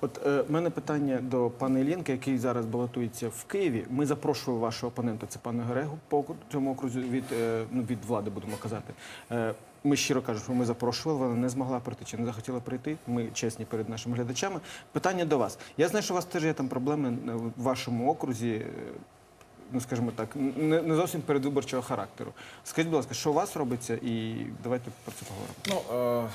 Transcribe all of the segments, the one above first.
От е, мене питання до пана Іллєнка, який зараз балотується в Києві. Ми запрошували вашого опонента, це пана Герегу, по цьому окрузі від, е, ну, від влади, будемо казати. Е, ми щиро кажемо, що ми запрошували, вона не змогла прийти чи не захотіла прийти. Ми чесні перед нашими глядачами. Питання до вас. Я знаю, що у вас теж є там проблеми в вашому окрузі. е, Ну, скажімо так, не, не зовсім передвиборчого характеру. Скажіть, будь ласка, що у вас робиться, і давайте про це поговоримо. Ну, е,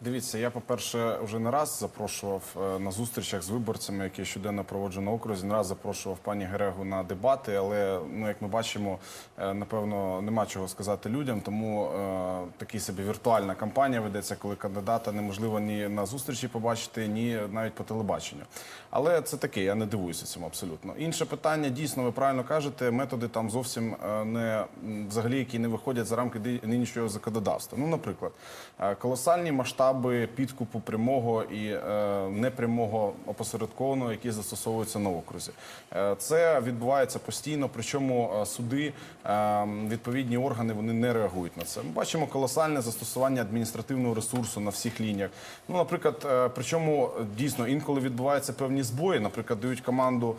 дивіться, я, по-перше, вже не раз запрошував е, на зустрічах з виборцями, які щоденно проводжу на окрузі, не раз запрошував пані Герегу на дебати, але, ну, як ми бачимо, е, напевно, нема чого сказати людям, тому е, такий собі віртуальна кампанія ведеться, коли кандидата неможливо ні на зустрічі побачити, ні навіть по телебаченню. Але це таке, я не дивуюся цьому абсолютно. Інше питання, дійсно, ви правильно кажете, методи там зовсім е, не взагалі, які не виходять за рамки нинішнього законодавства. Ну, наприклад, колосальні масштаби підкупу прямого і е, непрямого опосередкованого, які застосовуються на окрузі. Е, Це відбувається постійно, причому е, суди, відповідні органи вони не реагують на це. Ми бачимо колосальне застосування адміністративного ресурсу на всіх лініях. Ну, наприклад, причому дійсно інколи відбуваються певні збої. Наприклад, дають команду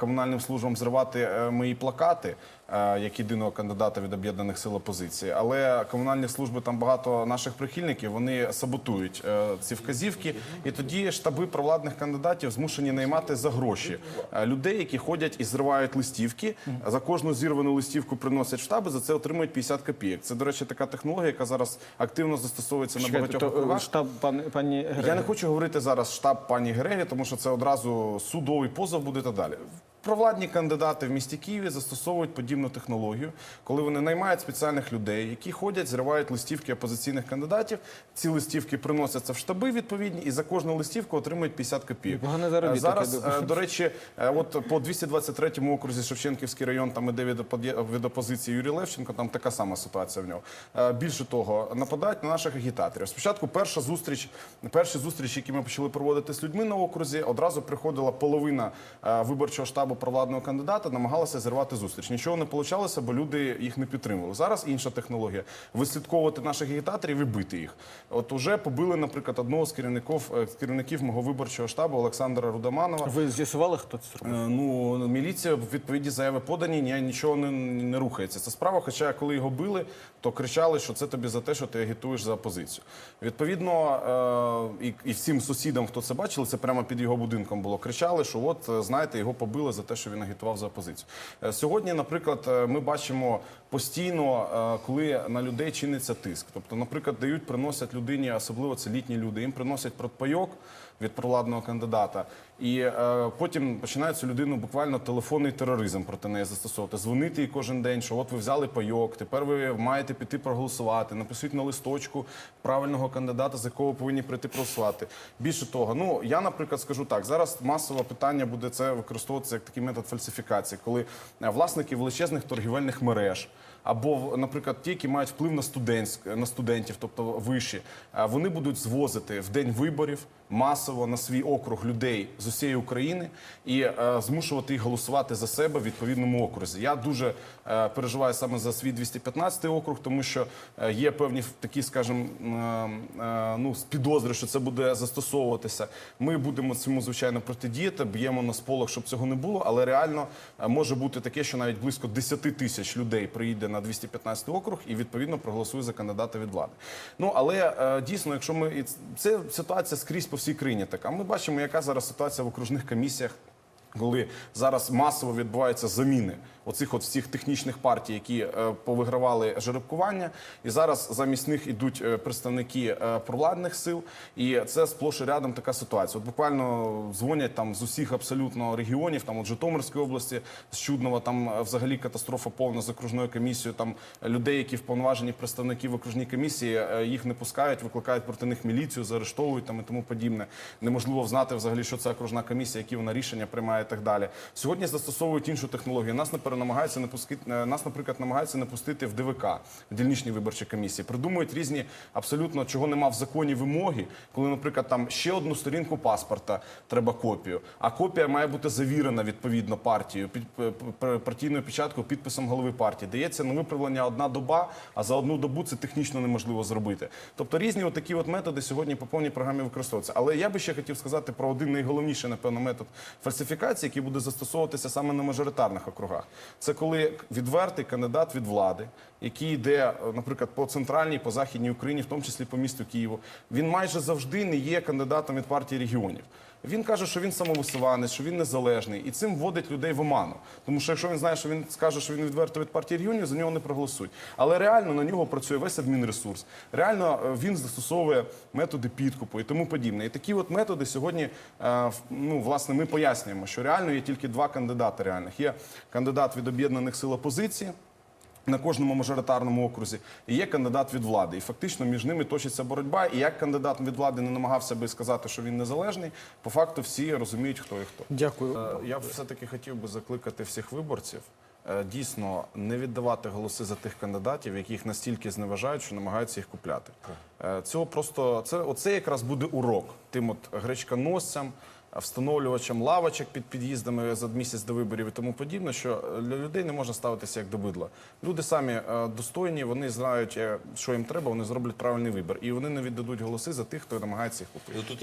комунальним службам зривати мої плакати. Е, Як єдиного кандидата від об'єднаних сил опозиції, але комунальні служби там багато наших прихильників вони саботують е, ці вказівки, і тоді штаби провладних кандидатів змушені наймати за гроші е, людей, які ходять і зривають листівки. За кожну зірвану листівку приносять в штаби. За це отримують 50 копійок. Це, до речі, така технологія, яка зараз активно застосовується на багатьох то, округах. штаб пан, пані Гереги. Я не хочу говорити зараз штаб пані Герегі, тому що це одразу судовий позов буде та далі. Провладні кандидати в місті Києві застосовують подібну технологію, коли вони наймають спеціальних людей, які ходять, зривають листівки опозиційних кандидатів. Ці листівки приносяться в штаби відповідні, і за кожну листівку отримують 50 копійок. Зараз, е, до речі, е, от по 223 окрузі Шевченківський район, там іде від, опозиції Юрій Левченко, там така сама ситуація в нього. Е, Більше того, нападають на наших агітаторів. Спочатку перша зустріч, перші зустрічі, які ми почали проводити з людьми на окрузі, одразу приходила половина виборчого штабу провладного кандидата, намагалася зірвати зустріч. Нічого не вийшло, бо люди їх не підтримували. Зараз інша технологія вислідковувати наших агітаторів і бити їх. От уже побили, наприклад, одного з керівників е, з керівників мого виборчого штабу Олександра Рудоманова. Ви з'ясували, хто це зробив? Е, Ну, міліція в відповіді заяви подані, ні, нічого не, не рухається. Це справа. Хоча коли його били, то кричали, що це тобі за те, що ти агітуєш за опозицію. Відповідно, е, і, і всім сусідам, хто це бачили, це прямо під його будинком було. Кричали, що от знаєте, його побили за те, що він агітував за опозицію. Е, Сьогодні, наприклад, е, ми бачимо постійно, е, коли на людей чиниться тиск. Тобто, наприклад, дають, приносять людині, особливо це літні люди, їм приносять протпайок від проладного кандидата. І е, потім починає цю людину буквально телефонний тероризм проти неї застосовувати. Дзвонити їй кожен день, що от ви взяли пайок, тепер ви маєте піти проголосувати, напишіть на листочку правильного кандидата, за якого повинні прийти проголосувати. Більше того, ну я, наприклад, скажу так: зараз масове питання буде це використовуватися як такий метод фальсифікації, коли е, власники величезних торгівельних мереж. Або, наприклад, ті, які мають вплив на студентськ, на студентів, тобто виші, вони будуть звозити в день виборів масово на свій округ людей з усієї України і е, змушувати їх голосувати за себе в відповідному окрузі. Я дуже е, переживаю саме за свій 215 округ, тому що е, є певні такі, скажімо, ну, підозри, що це буде застосовуватися. Ми будемо цьому звичайно протидіяти, б'ємо на сполох, щоб цього не було. Але реально може бути таке, що навіть близько 10 тисяч людей приїде на 215 округ і відповідно проголосує за кандидата від влади. Ну але е, дійсно, якщо ми і це ситуація скрізь по всій країні така. Ми бачимо, яка зараз ситуація в окружних комісіях. Коли зараз масово відбуваються заміни оцих от всіх технічних партій, які е, повигравали жеребкування, і зараз замість них ідуть е, представники е, провладних сил, і це сплош і рядом така ситуація. От буквально дзвонять там з усіх абсолютно регіонів, там от Житомирської області, з Чуднова, там взагалі катастрофа повна з окружною комісією. Там людей, які вповноважені представники в окружній комісії, їх не пускають, викликають проти них міліцію, заарештовують там і тому подібне. Неможливо знати взагалі, що це окружна комісія, які вона рішення приймає і так далі. Сьогодні застосовують іншу технологію. Нас не насамперед намагаються не пускати нас, наприклад, намагаються не пустити в ДВК, в дільничні виборчі комісії. Придумують різні абсолютно чого нема в законі вимоги, коли, наприклад, там ще одну сторінку паспорта треба копію, а копія має бути завірена відповідно партією під партійною печаткою, підписом голови партії. Дається на виправлення одна доба, а за одну добу це технічно неможливо зробити. Тобто різні от такі от методи сьогодні по повній програмі використовуються. Але я би ще хотів сказати про один найголовніший, напевно, метод фальсифікації, який буде застосовуватися саме на мажоритарних округах. Це коли відвертий кандидат від влади, який йде, е, наприклад, по центральній, по західній Україні, в тому числі по місту Києву, він майже завжди не є кандидатом від партії регіонів. Він каже, що він самовисуванець, що він незалежний, і цим вводить людей в оману. Тому що якщо він знає, що він скаже, що він відверто від партії регіонів, за нього не проголосують. Але реально на нього працює весь адмінресурс. Реально е, він застосовує методи підкупу і тому подібне. І такі от методи сьогодні, е, ну власне, ми пояснюємо, що реально є тільки два кандидати реальних. Є кандидат від об'єднаних сил опозиції на кожному мажоритарному окрузі і є кандидат від влади. І фактично між ними точиться боротьба. І як кандидат від влади не намагався би сказати, що він незалежний, по факту всі розуміють, хто і хто. Дякую. Е, Я б все-таки хотів би закликати всіх виборців е, дійсно не віддавати голоси за тих кандидатів, яких настільки зневажають, що намагаються їх купляти. Е, Цього просто це оце якраз буде урок тим от гречконосцям, встановлювачам лавочок під під'їздами за місяць до виборів і тому подібне, що для людей не можна ставитися як до бидла. Люди самі е, достойні, вони знають, е, що їм треба, вони зроблять правильний вибір, і вони не віддадуть голоси за тих, хто намагається їх купити. Отут